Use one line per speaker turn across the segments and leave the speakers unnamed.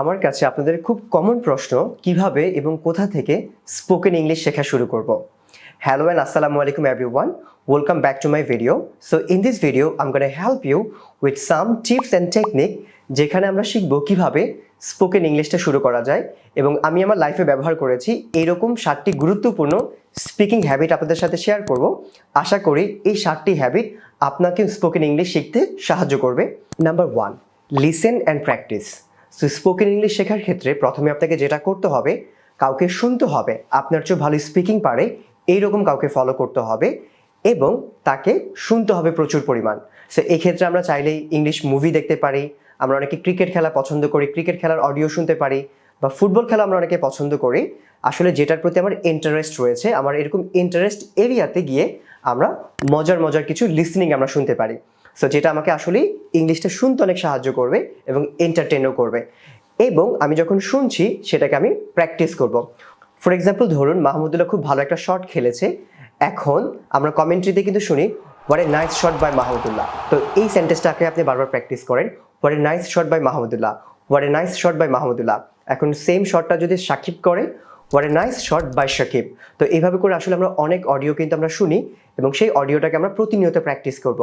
আমার কাছে আপনাদের খুব কমন প্রশ্ন, কীভাবে এবং কোথা থেকে স্পোকেন ইংলিশ শেখা শুরু করব? হ্যালো অ্যান্ড আসসালামু আলাইকুম everyone welcome back to my video so in this video I'm gonna help you with some tips and technique যেখানে আমরা শিখব কীভাবে স্পোকেন ইংলিশটা শুরু করা যায় এবং আমি আমার লাইফে ব্যবহার করেছি এরকম সাতটি গুরুত্বপূর্ণ স্পিকিং হ্যাবিট আপনাদের সাথে শেয়ার করব। আশা করি এই সাতটি হ্যাবিট আপনাকে স্পোকেন ইংলিশ শিখতে সাহায্য করবে। Number one listen and practise spoken English শেখার ক্ষেত্রে প্রথমে আপনাকে যেটা করতে হবে, কাউকে শুনতে হবে, আপনার চেয়ে ভালো স্পিকিং পারে, এইরকম কাউকে ফলো করতে হবে এবং তাকে শুনতে হবে প্রচুর পরিমাণ। সো এই ক্ষেত্রে আমরা চাইলেই ইংলিশ মুভি দেখতে পারি, আমরা অনেকে ক্রিকেট খেলা পছন্দ করি ক্রিকেট খেলার অডিও শুনতে পারি বা ফুটবল খেলা আমরা অনেকে পছন্দ করি। আসলে যেটার প্রতি আমার ইন্টারেস্ট রয়েছে, আমার এরকম ইন্টারেস্ট এরিয়াতে গিয়ে আমরা মজার মজার কিছু লিসনিং আমরা শুনতে পারি। সো যেটা আমাকে আসলেই ইংলিশটা শুনতে অনেক সাহায্য করবে এবং এন্টারটেনও করবে। এবং আমি যখন শুনছি, সেটাকে আমি প্র্যাকটিস করব। ফর এক্সাম্পল ধরুন, মাহমুদুল্লাহ খুব ভালো একটা শট খেলেছে। এখন আমরা কমেন্ট্রিতে কিন্তু শুনি was a nice shot by Mahmudullah. তো এই সেন্টেন্সটাকে আপনি বারবার প্র্যাকটিস করেন was a nice shot by Mahmudullah. Was a nice shot by Mahmudullah. এখন সেম শটটা যদি সাকিব করে was a nice shot by Shakib. তো এইভাবে করে আসলে আমরা অনেক অডিও কিন্তু আমরা শুনি এবং সেই অডিওটাকে আমরা প্রতিনিয়ত প্র্যাকটিস করব।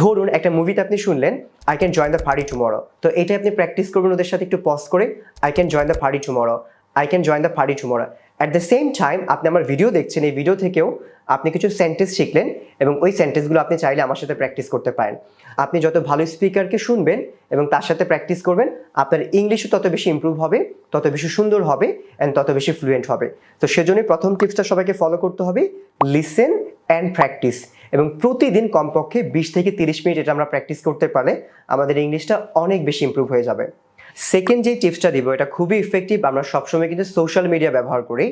ধরুন, একটা মুভিতে আপনি শুনলেন I can join the party tomorrow তো এটাই আপনি প্র্যাকটিস করবেন ওদের সাথে একটু পজ করে I can join the party tomorrow I can join the party tomorrow at the same time আপনি আমার ভিডিও দেখছেন, এই ভিডিও থেকেও আপনি কিছু সেন্টেন্স শিখলেন এবং ওই সেন্টেন্সগুলো আপনি চাইলে আমার সাথে প্র্যাকটিস করতে পারেন। আপনি যত ভালো স্পিকারকে শুনবেন এবং তার সাথে প্র্যাকটিস করবেন, আপনার ইংলিশও তত বেশি ইম্প্রুভ হবে, তত বেশি সুন্দর হবে অ্যান্ড তত বেশি ফ্লুয়েন্ট হবে। তো সেজন্যই প্রথম টিপসটা সবাইকে ফলো করতে হবে লিসেন অ্যান্ড প্র্যাকটিস এবং প্রতিদিন কমপক্ষে বিশ থেকে তিরিশ মিনিট এটা আমরা প্র্যাকটিস করতে পারলে আমাদের ইংলিশটা অনেক বেশি ইম্প্রুভ হয়ে যাবে। সেকেন্ড যে টিপসটা দিব, এটা খুবই ইফেক্টিভ আমরা সবসময় কিন্তু সোশ্যাল মিডিয়া ব্যবহার করি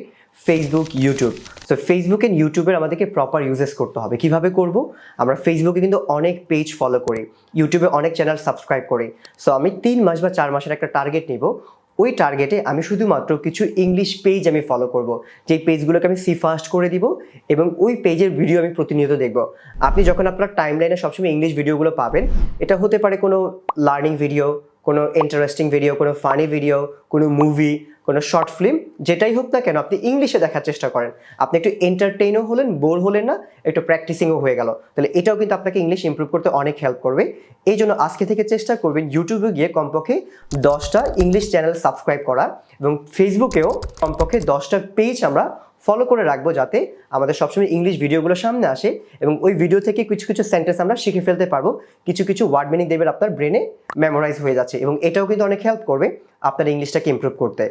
Facebook YouTube so Facebook and ইউটিউবের আমাদেরকে প্রপার ইউজেস করতে হবে। কীভাবে করব? আমরা ফেসবুকে কিন্তু অনেক পেজ ফলো করি ইউটিউবে অনেক চ্যানেল সাবস্ক্রাইব করি। সো আমি তিন মাস বা চার মাসের একটা টার্গেট নিব। ওই টার্গেটে আমি শুধুমাত্র কিছু ইংলিশ পেজ আমি ফলো করব যেই পেজগুলোকে আমি সি ফাস্ট করে দিব এবং ওই পেজের ভিডিও আমি প্রতিনিয়ত দেখব। আপনি যখন আপনার টাইম লাইনে সবসময় ইংলিশ ভিডিওগুলো পাবেন, এটা হতে পারে কোনো লার্নিং ভিডিও কোনো ইন্টারেস্টিং ভিডিও কোনো ফানি ভিডিও কোনো মুভি কোনো শর্ট ফিল্ম, যেটাই হোক না কেন, আপনি ইংলিশে দেখার চেষ্টা করেন। আপনি একটু এন্টারটেইনও হলেন, বোর হলেন না, একটু প্র্যাকটিসিংও হয়ে গেল। তাহলে এটাও কিন্তু আপনাকে ইংলিশ ইমপ্রুভ করতে অনেক হেল্প করবে। এই জন্য আজকে থেকে চেষ্টা করবেন ইউটিউবে গিয়ে কমপক্ষে দশটা ইংলিশ চ্যানেল সাবস্ক্রাইব করা এবং ফেসবুকেও কমপক্ষে দশটা পেজ আমরা ফলো করে রাখব যাতে আমাদের সবসময় ইংলিশ ভিডিওগুলো সামনে আসে এবং ওই ভিডিও থেকে কিছু কিছু সেন্টেন্স আমরা শিখে ফেলতে পারব। কিছু কিছু ওয়ার্ড মিনিং দেবেন আপনার ব্রেনে মেমোরাইজ হয়ে যাচ্ছে এবং এটাও কিন্তু অনেক হেল্প করবে আপনার ইংলিশটাকে ইম্প্রুভ করতে।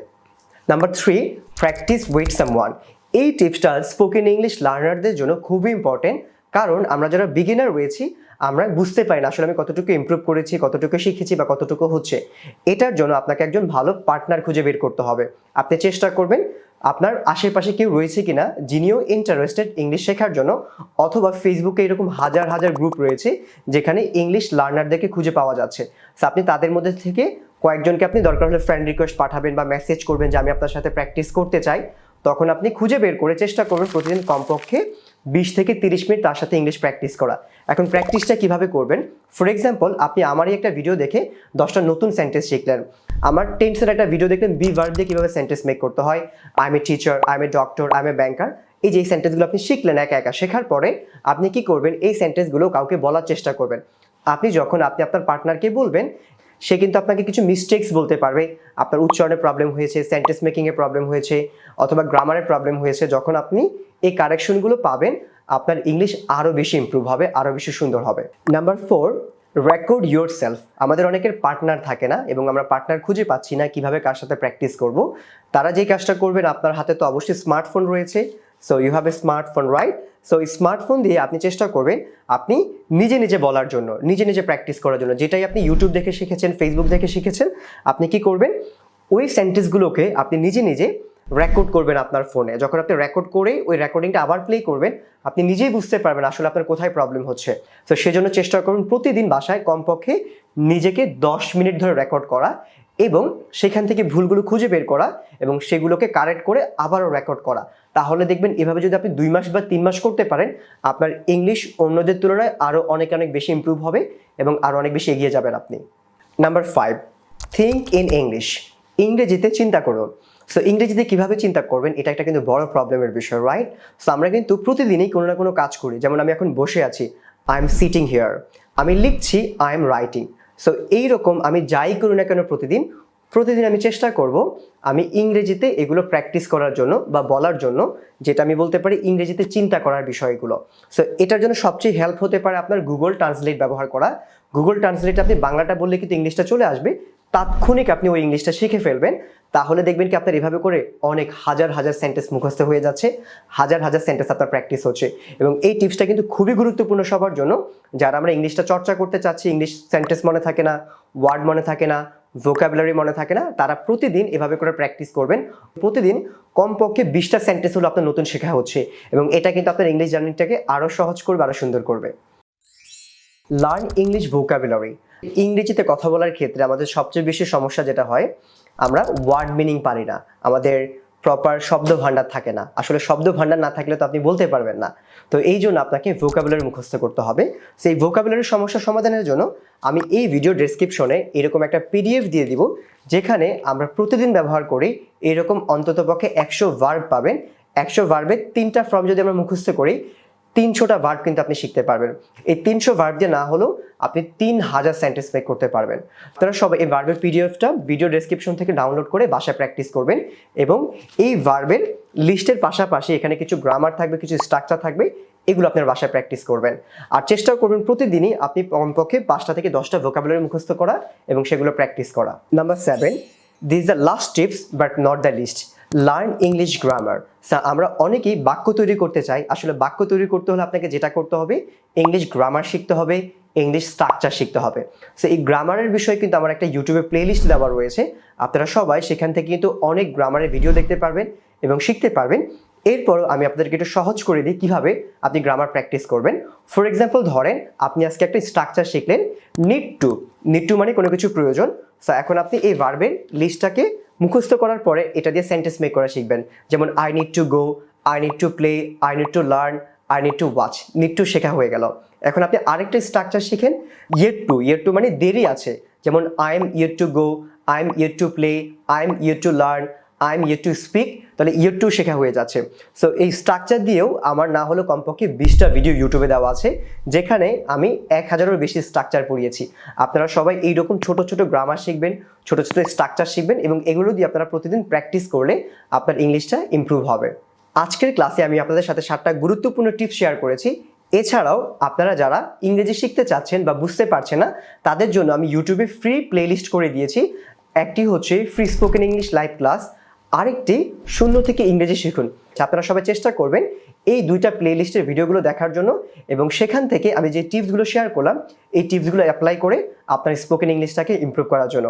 Number three practice with someone এই টিপসটা স্পোকেন ইংলিশ লার্নারদের জন্য খুবই ইম্পর্টেন্ট কারণ আমরা যারা বিগিনার রয়েছি, আমরা বুঝতে পারি না আসলে আমি কতটুকু ইমপ্রুভ করেছি, কতটুকু শিখেছি বা কতটুকু হচ্ছে। এটার জন্য আপনাকে একজন ভালো পার্টনার খুঁজে বের করতে হবে। আপনি চেষ্টা করবেন আপনার আশেপাশে কেউ রয়েছে কিনা, যিনিও ইন্টারেস্টেড ইংলিশ শেখার জন্য, অথবা ফেসবুকে এরকম হাজার হাজার গ্রুপ রয়েছে, যেখানে ইংলিশ লার্নারদেরকে খুঁজে পাওয়া যাচ্ছে। আপনি তাদের মধ্যে থেকে কয়েকজনকে আপনি দরকার হলে ফ্রেন্ড রিকোয়েস্ট পাঠাবেন বা মেসেজ করবেন যে আমি আপনার সাথে প্র্যাকটিস করতে চাই, তখন আপনি খুঁজে বের করে চেষ্টা করবেন প্রতিদিন কমপক্ষে বিশ থেকে তিরিশ মিনিট তার সাথে ইংলিশ প্র্যাকটিস করা। এখন প্র্যাকটিসটা কীভাবে করবেন? ফর এক্সাম্পল আপনি আমারই একটা ভিডিও দেখে দশটা নতুন সেন্টেন্স শিখলেন। আমার টেন্সের একটা ভিডিও দেখলেন বি ভার্ব দিয়ে কীভাবে সেন্টেন্স মেক করতে হয়। I am a teacher I am a doctor I am a banker এই যে এই সেন্টেন্সগুলো আপনি শিখলেন একা একা, শেখার পরে আপনি কি করবেন? এই সেন্টেন্সগুলো কাউকে বলার চেষ্টা করবেন। আপনি যখন, আপনি আপনার পার্টনারকে বলবেন সে কিন্তু আপনাকে কিছু মিস্টেক্স বলতে পারবে। আপনার উচ্চারণের প্রবলেম হয়েছে সেন্টেন্স মেকিংয়ের প্রবলেম হয়েছে, অথবা গ্রামারের প্রবলেম হয়েছে, যখন আপনি এই কারেকশনগুলো পাবেন, আপনার ইংলিশ আরও বেশি ইম্প্রুভ হবে আরও বেশি সুন্দর হবে। Number four record yourself আমাদের অনেকের পার্টনার থাকে না, এবং আমরা পার্টনার খুঁজে পাচ্ছি না কীভাবে কার সাথে প্র্যাকটিস করব। তারা যে কাজটা করবেন, আপনার হাতে তো অবশ্যই স্মার্টফোন রয়েছে। So you have a smartphone right so এই স্মার্টফোন দিয়ে আপনি চেষ্টা করবেন আপনি নিজে নিজে বলার জন্য, নিজে নিজে প্র্যাকটিস করার জন্য। যেটাই আপনি ইউটিউব দেখে শিখেছেন ফেসবুক দেখে শিখেছেন, আপনি কি করবেন? ওই সেন্টেন্সগুলোকে আপনি নিজে নিজে রেকর্ড করবেন আপনার ফোনে যখন আপনি রেকর্ড করে ওই রেকর্ডিংটা আবার প্লে করবেন, আপনি নিজেই বুঝতে পারবেন আসলে আপনার কোথায় প্রবলেম হচ্ছে। তো সেজন্য চেষ্টা করুন প্রতিদিন বাসায় কমপক্ষে নিজেকে দশ মিনিট ধরে রেকর্ড করা এবং সেখান থেকে ভুলগুলো খুঁজে বের করা এবং সেগুলোকে কারেক্ট করে আবারও রেকর্ড করা। তাহলে দেখবেন এভাবে যদি আপনি দুই মাস বা তিন মাস করতে পারেন, আপনার ইংলিশ অন্যদের তুলনায় আরও অনেক অনেক বেশি ইম্প্রুভ হবে এবং আরও অনেক বেশি এগিয়ে যাবেন আপনি। Number five think in English ইংরেজিতে চিন্তা করুন সো ইংরেজিতে কীভাবে চিন্তা করবেন? এটা একটা কিন্তু বড় প্রবলেমের বিষয় রাইট সো আমরা কিন্তু প্রতিদিনই কোনো না কোনো কাজ করি। যেমন আমি এখন বসে আছি। আই এম সিটিং হিয়ার আমি লিখছি আই এম রাইটিং সো এইরকম আমি যাই করি না কেন প্রতিদিন প্রতিদিন আমি চেষ্টা করব আমি ইংরেজিতে এগুলো প্র্যাকটিস করার জন্য বা বলার জন্য, যেটা আমি বলতে পারি ইংরেজিতে চিন্তা করার বিষয়গুলো। সো এটার জন্য সবচেয়ে হেল্প হতে পারে আপনার গুগল ট্রান্সলেট ব্যবহার করা। গুগল ট্রান্সলেট আপনি বাংলাটা বললে কিন্তু ইংলিশটা চলে আসবে। তাৎক্ষণিক আপনি ওই ইংলিশটা শিখে ফেলবেন, তাহলে দেখবেন কি আপনার এভাবে করে অনেক হাজার হাজার সেন্টেন্স মুখস্থ হয়ে যাচ্ছে, হাজার হাজার সেন্টেন্স আপনার প্র্যাকটিস হচ্ছে। এবং এই টিপসটা কিন্তু খুবই গুরুত্বপূর্ণ সবার জন্য। যারা আমরা ইংলিশটা চর্চা করতে চাচ্ছি, ইংলিশ সেন্টেন্স মনে থাকে না ওয়ার্ড মনে থাকে না ভোকাবুলারি মনে থাকে না, তারা প্রতিদিন এভাবে করে প্র্যাকটিস করবেন। প্রতিদিন কমপক্ষে বিশটা সেন্টেন্স হলো আপনার নতুন শেখা হচ্ছে এবং এটা কিন্তু আপনার ইংলিশ জার্নিটাকে আরও সহজ করবে আরও সুন্দর করবে। লার্ন ইংলিশ ভোকাবুলারি ইংরেজিতে কথা বলার ক্ষেত্রে আমাদের সবচেয়ে বেশি সমস্যা যেটা হয়, আমরা ওয়ার্ড মিনিং পারি না। আমাদের প্রপার শব্দ ভাণ্ডার থাকে না। আসলে শব্দ ভাণ্ডার না থাকলে তো আপনি বলতে পারবেন না। তো এই জন্য আপনাকে ভোকাবুলারি মুখস্থ করতে হবে। সেই ভোকাবুলারির সমস্যা সমাধানের জন্য আমি এই ভিডিও ডেসক্রিপশনে এরকম একটা পিডিএফ দিয়ে দিব, যেখানে আমরা প্রতিদিন ব্যবহার করি এরকম অন্ততপক্ষে একশো ভার্ব পাবেন। একশো ভার্বের তিনটা ফর্ম যদি আমরা মুখস্থ করি তিনশোটা ভার্ব কিন্তু আপনি শিখতে পারবেন। এই তিনশো ভার্ব দিয়ে না হলেও আপনি তিন হাজার সেন্টেন্স মেক করতে পারবেন। তারা সবাই এই ভার্বের পিডিএফটা ভিডিও ডেসক্রিপশন থেকে ডাউনলোড করে বাসায় প্র্যাকটিস করবেন এবং এই ভার্বের লিস্টের পাশাপাশি এখানে কিছু গ্রামার থাকবে, কিছু স্ট্রাকচার থাকবে, এগুলো আপনার বাসায় প্র্যাকটিস করবেন। আর চেষ্টা করবেন প্রতিদিনই আপনি কমপক্ষে পাঁচটা থেকে দশটা ভোকাবুলারি মুখস্থ করা এবং সেগুলো প্র্যাকটিস করা। Number seven this the last tips but not the list learn English grammar sir আমরা অনেকেই বাক্য তৈরি করতে চাই। আসলে বাক্য তৈরি করতে হলে আপনাকে যেটা করতে হবে ইংলিশ গ্রামার শিখতে হবে ইংলিশ স্ট্রাকচার শিখতে হবে। সো এই গ্রামারের বিষয়ে কিন্তু আমার একটা ইউটিউবে প্লেলিস্ট দেওয়া রয়েছে। আপনারা সবাই সেখান থেকে কিন্তু অনেক গ্রামারের ভিডিও দেখতে পারবেন এবং শিখতে পারবেন। এরপরও আমি আপনাদেরকে একটু সহজ করে দিই কীভাবে আপনি গ্রামার প্র্যাকটিস করবেন। ফর এক্সাম্পল ধরেন আপনি আজকে একটা স্ট্রাকচার শিখলেন নিড টু নিড টু মানে কোনো কিছু প্রয়োজন। সো এখন আপনি এই ভার্বের লিস্টটাকে মুখস্থ করার পরে এটা দিয়ে সেন্টেন্স মেক করা শিখবেন। যেমন I need to go I need to play I need to learn I need to watch need to শেখা হয়ে গেল। এখন আপনি আরেকটা স্ট্রাকচার শিখেন। ইয়ের টু ইয়ের টু মানে দেরি আছে। যেমন I am yet to go I am yet to play I am yet to learn I am yet to speak তাহলে ইয়ের টু শেখা হয়ে যাচ্ছে। সো এই স্ট্রাকচার দিয়েও আমার না হলেও কমপক্ষে বিশটা ভিডিও ইউটিউবে দেওয়া আছে, যেখানে আমি এক হাজারেরও বেশি স্ট্রাকচার পড়িয়েছি। আপনারা সবাই এইরকম ছোট ছোট গ্রামার শিখবেন, ছোট ছোট স্ট্রাকচার শিখবেন এবং এগুলো দিয়ে আপনারা প্রতিদিন প্র্যাকটিস করলে আপনার ইংলিশটা ইমপ্রুভ হবে। আজকের ক্লাসে আমি আপনাদের সাথে সাতটা গুরুত্বপূর্ণ টিপস শেয়ার করেছি। এছাড়াও আপনারা যারা ইংরেজি শিখতে চাচ্ছেন বা বুঝতে পারছেন না, তাদের জন্য আমি ইউটিউবে ফ্রি প্লেলিস্ট করে দিয়েছি। একটি হচ্ছে free spoken English live class আরেকটি শূন্য থেকে ইংরেজি শিখুন আপনারা সবাই চেষ্টা করবেন এই দুইটা প্লেলিস্টের ভিডিওগুলো দেখার জন্য। এবং সেখান থেকে আমি যে টিপসগুলো শেয়ার করলাম, এই টিপসগুলো অ্যাপ্লাই করে আপনার স্পোকেন ইংলিশটাকে ইমপ্রুভ করার জন্য।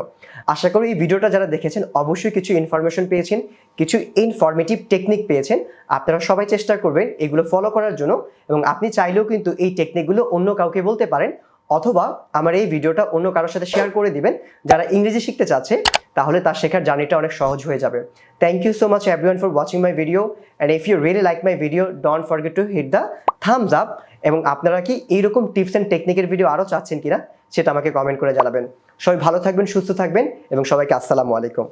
আশা করি এই ভিডিওটা যারা দেখেছেন, অবশ্যই কিছু ইনফরমেশন পেয়েছেন, কিছু ইনফরমেটিভ টেকনিক পেয়েছেন। আপনারা সবাই চেষ্টা করবেন এগুলো ফলো করার জন্য। এবং আপনি চাইলেও কিন্তু এই টেকনিকগুলো অন্য কাউকে বলতে পারেন অথবা আমার এই ভিডিওটা অন্য কারোর সাথে শেয়ার করে দিবেন। যারা ইংরেজি শিখতে চাচ্ছে, তাহলে তার শেখার জার্নিটা অনেক সহজ হয়ে যাবে। Thank you so much everyone for watching my video and if you really like my video don't forget to hit the thumbs up এবং আপনারা কি এইরকম টিপস অ্যান্ড টেকনিকের ভিডিও আরও চাচ্ছেন কিনা, সেটা আমাকে কমেন্ট করে জানাবেন। সবাই ভালো থাকবেন, সুস্থ থাকবেন, এবং সবাইকে আসসালামু আলাইকুম।